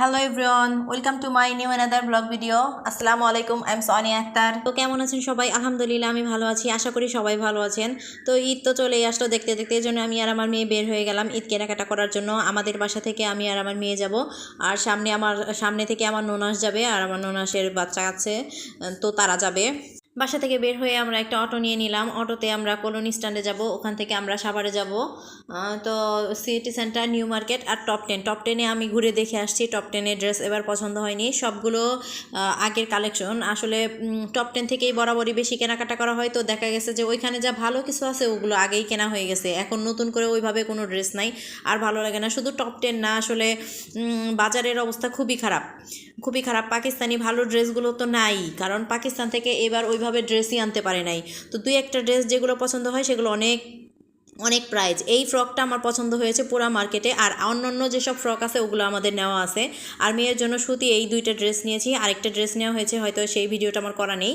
Hello everyone welcome to my new another vlog video আসসালামু আলাইকুম I am Sonia Akter তো কেমন আছেন সবাই? আলহামদুলিল্লাহ, আমি ভালো আছি। আশা করি সবাই ভালো আছেন। তো ঈদ তো চলেই আসলো দেখতে দেখতে, এই জন্য আমি আর আমার মেয়ে বের হয়ে গেলাম ঈদ কেনাকাটা করার জন্য। আমাদের বাসা থেকে আমি আর আমার মেয়ে যাব। আর সামনে আমার, সামনে থেকে আমার নোনাস যাবে, আর আমার নোনাসের বাচ্চা আছে, তো তারা যাবে। বাসা থেকে বের হয়ে আমরা একটা অটো নিয়ে নিলাম। অটোতে আমরা কলোনি স্ট্যান্ডে যাব, ওখান থেকে আমরা সাভারে যাব। তো সিটি সেন্টার, নিউ মার্কেট আর টপ টেন। টপ টেনে আমি ঘুরে দেখে আসছি টপ টেনের ড্রেস, এবার পছন্দ হয়নি। সবগুলো আগের কালেকশন। আসলে টপ টেন থেকেই বরাবরই বেশি কেনাকাটা করা হয়। তো দেখা গেছে যে ওইখানে যা ভালো কিছু আছে, ওগুলো আগেই কেনা হয়ে গেছে। এখন নতুন করে ওইভাবে কোনো ড্রেস নাই। আর ভালো লাগে না। শুধু টপ টেন না, আসলে বাজারের অবস্থা খুবই খারাপ। খুবই খারাপ। পাকিস্তানি ভালো ড্রেসগুলো তো নাই। কারণ পাকিস্তান থেকে এবার ওইভাবে ড্রেসই আনতে পারে নাই। তো দুই একটা ড্রেস যেগুলো পছন্দ হয় সেগুলো অনেক অনেক প্রাইজ এই ফ্রকটা আমার পছন্দ হয়েছে পুরা মার্কেটে আর অন্যান্য যেসব ফ্রক আছে, ওগুলো আমাদের নেওয়া আছে। আর মেয়ের জন্য সুতি এই দুইটা ড্রেস নিয়েছি। আরেকটা ড্রেস নেওয়া হয়েছে, হয়তো সেই ভিডিওটা আমার করা নেই।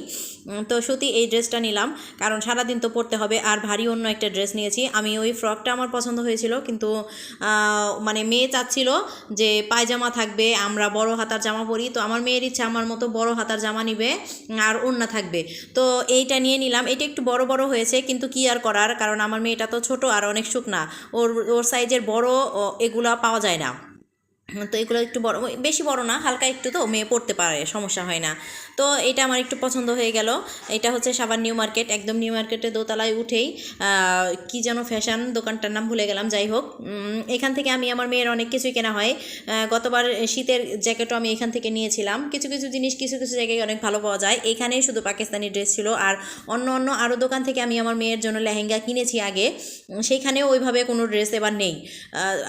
তো সুতি এই ড্রেসটা নিলাম। কারণ সারাদিন তো পরতে হবে, আর ভারী অন্য একটা ড্রেস নিয়েছি। আমি ওই ফ্রকটা আমার পছন্দ হয়েছিল, কিন্তু মানে মেয়ে চাচ্ছিল যে পায়জামা থাকবে, আমরা বড় হাতার জামা পরি। তো আমার মেয়ের ইচ্ছা আমার মতো বড় হাতার জামা নিবে, আর ওড়না থাকবে। তো এইটা নিয়ে নিলাম। এটা একটু বড় বড় হয়েছে, কিন্তু কি আর করার? কারণ আমার মেয়েটা তো ছোট আর অনেক শুকনা। ওর ওর সাইজের বড় এগুলা পাওয়া যায় না। তো এগুলো একটু বড় বেশি বড় না, হালকা একটু তো মেয়ে পড়তে পারে, সমস্যা হয় না। তো এটা আমার একটু পছন্দ হয়ে গেল। এটা হচ্ছে সাবান নিউ মার্কেট, একদম নিউ মার্কেটে দোতলায় উঠেই কি যেন ফ্যাশন দোকানটার নাম ভুলে গেলাম, যাই হোক। এখান থেকে আমি আমার মেয়ের অনেক কিছুই কেনা হয়। গতবার শীতের জ্যাকেটও আমি এখান থেকে নিয়েছিলাম। কিছু কিছু জিনিস, কিছু কিছু জায়গায় অনেক ভালো পাওয়া যায়। এখানেই শুধু পাকিস্তানি ড্রেস ছিল। আর অন্য অন্য আরও দোকান থেকে আমি আমার মেয়ের জন্য লেহেঙ্গা কিনেছি আগে। সেইখানেও ওইভাবে কোনো ড্রেস এবার নেই।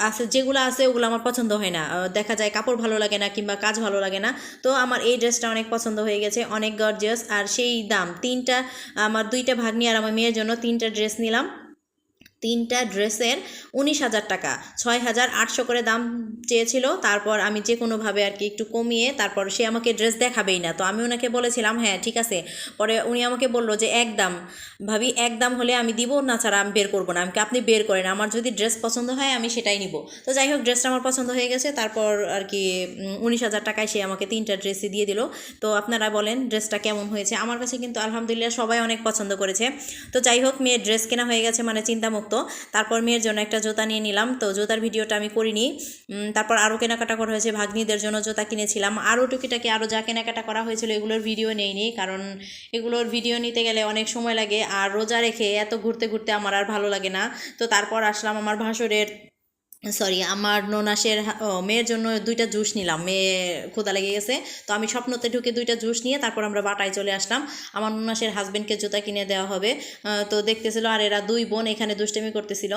আছে, যেগুলো আছে ওগুলো আমার পছন্দ হয় না। দেখা যায় কাপড় ভালো লাগে না কিংবা কাজ ভালো লাগে না। তো আমার এই ড্রেসটা অনেক পছন্দ হয়ে গেছে, অনেক গর্জিয়াস আর সেই দাম, তিনটা, আমার দুইটা ভাগ্নি আর আমার মেয়ের জন্য তিনটা ড্রেস নিলাম। তিনটা ড্রেসের উনিশ হাজার টাকা। ছয় হাজার আটশো করে দাম চেয়েছিল। তারপর আমি যে কোনোভাবে আর কি একটু কমিয়ে তারপর সে আমাকে ড্রেস দেখাবেই না। তো আমি ওনাকে বলেছিলাম হ্যাঁ ঠিক আছে। পরে উনি আমাকে বলল যে, এক দাম। ভাবি, এক দাম হলে আমি দিব না ছাড়া আমি বের করব না। আমাকে আপনি বের করেন। আমার যদি ড্রেস পছন্দ হয়, আমি সেটাই নিব। তো যাই হোক, ড্রেসটা আমার পছন্দ হয়ে গেছে। তারপর আর কি উনিশ হাজার টাকায় সে আমাকে তিনটা ড্রেসই দিয়ে দিল। তো আপনারা বলেন, ড্রেসটা কেমন হয়েছে? আমার কাছে কিন্তু আলহামদুলিল্লাহ সবাই অনেক পছন্দ করেছে। তো যাই হোক, মেয়ের ড্রেস কেনা হয়ে গেছে মানে চিন্তামুক্ত। তারপর মেয়ের জন্য একটা জুতা নিয়ে নিলাম। তো জুতার ভিডিওটা আমি করিনি। তারপর আরও কেনাকাটা করা হয়েছে। ভাগ্নিদের জন্য জুতা কিনেছিলাম। আরও টুকিটাকি আরও যা কেনাকাটা করা হয়েছিল এগুলোর ভিডিও নেইনি, কারণ এগুলোর ভিডিও নিতে গেলে অনেক সময় লাগে। আর রোজা রেখে এত ঘুরতে ঘুরতে আমার আর ভালো লাগে না। তো তারপর আসলাম আমার ভাসুরের সরি আমার ননাসের মেয়ের জন্য দুইটা জুস নিলাম। মেয়ে ক্ষুদা লেগে গেছে, তো আমি স্বপ্নতে ঢুকে দুইটা জুস নিয়ে তারপর আমরা বাটায় চলে আসলাম। আমার ননাসের হাজব্যান্ডকে জুতা কিনে দেওয়া হবে। তো দেখতেছিল, আর এরা দুই বোন এখানে দুষ্টামি করতেছিল।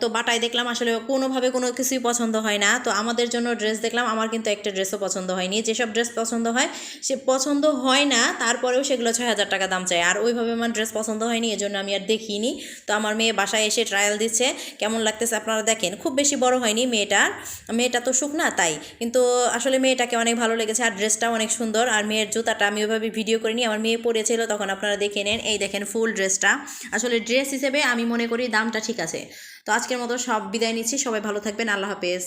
তো বাটায় দেখলাম, আসলে কোনোভাবে কোনো কিছুই পছন্দ হয় না। তো আমাদের জন্য ড্রেস দেখলাম, আমার কিন্তু একটা ড্রেসও পছন্দ হয়নি। যেসব ড্রেস পছন্দ হয়, সে পছন্দ হয় না, তারপরেও সেগুলো ছয় হাজার টাকা দাম চায়। আর ওইভাবে আমার ড্রেস পছন্দ হয়নি, এজন্য আমি আর দেখিনি। তো আমার মেয়ে বাসায় এসে ট্রায়াল দিচ্ছে। কেমন লাগতেছে আপনারা দেখেন। খুব বেশি বড় হয়নি মেয়েটার মেয়েটা তো শুকনা, তাই। কিন্তু আসলে মেয়েটাকে অনেক ভালো লেগেছে, আর ড্রেসটাও অনেক সুন্দর। আর মেয়ের জুতাটা আমি ওইভাবে ভিডিও করিনি, আমার মেয়ে পরেছিল, তখন আপনারা দেখে নেন। এই দেখেন ফুল ড্রেসটা। আসলে ড্রেস হিসেবে আমি মনে করি দামটা ঠিক আছে। তো আজকের মতো সব বিদায় নিচ্ছি, সবাই ভালো থাকবেন, আল্লাহ হাফেজ।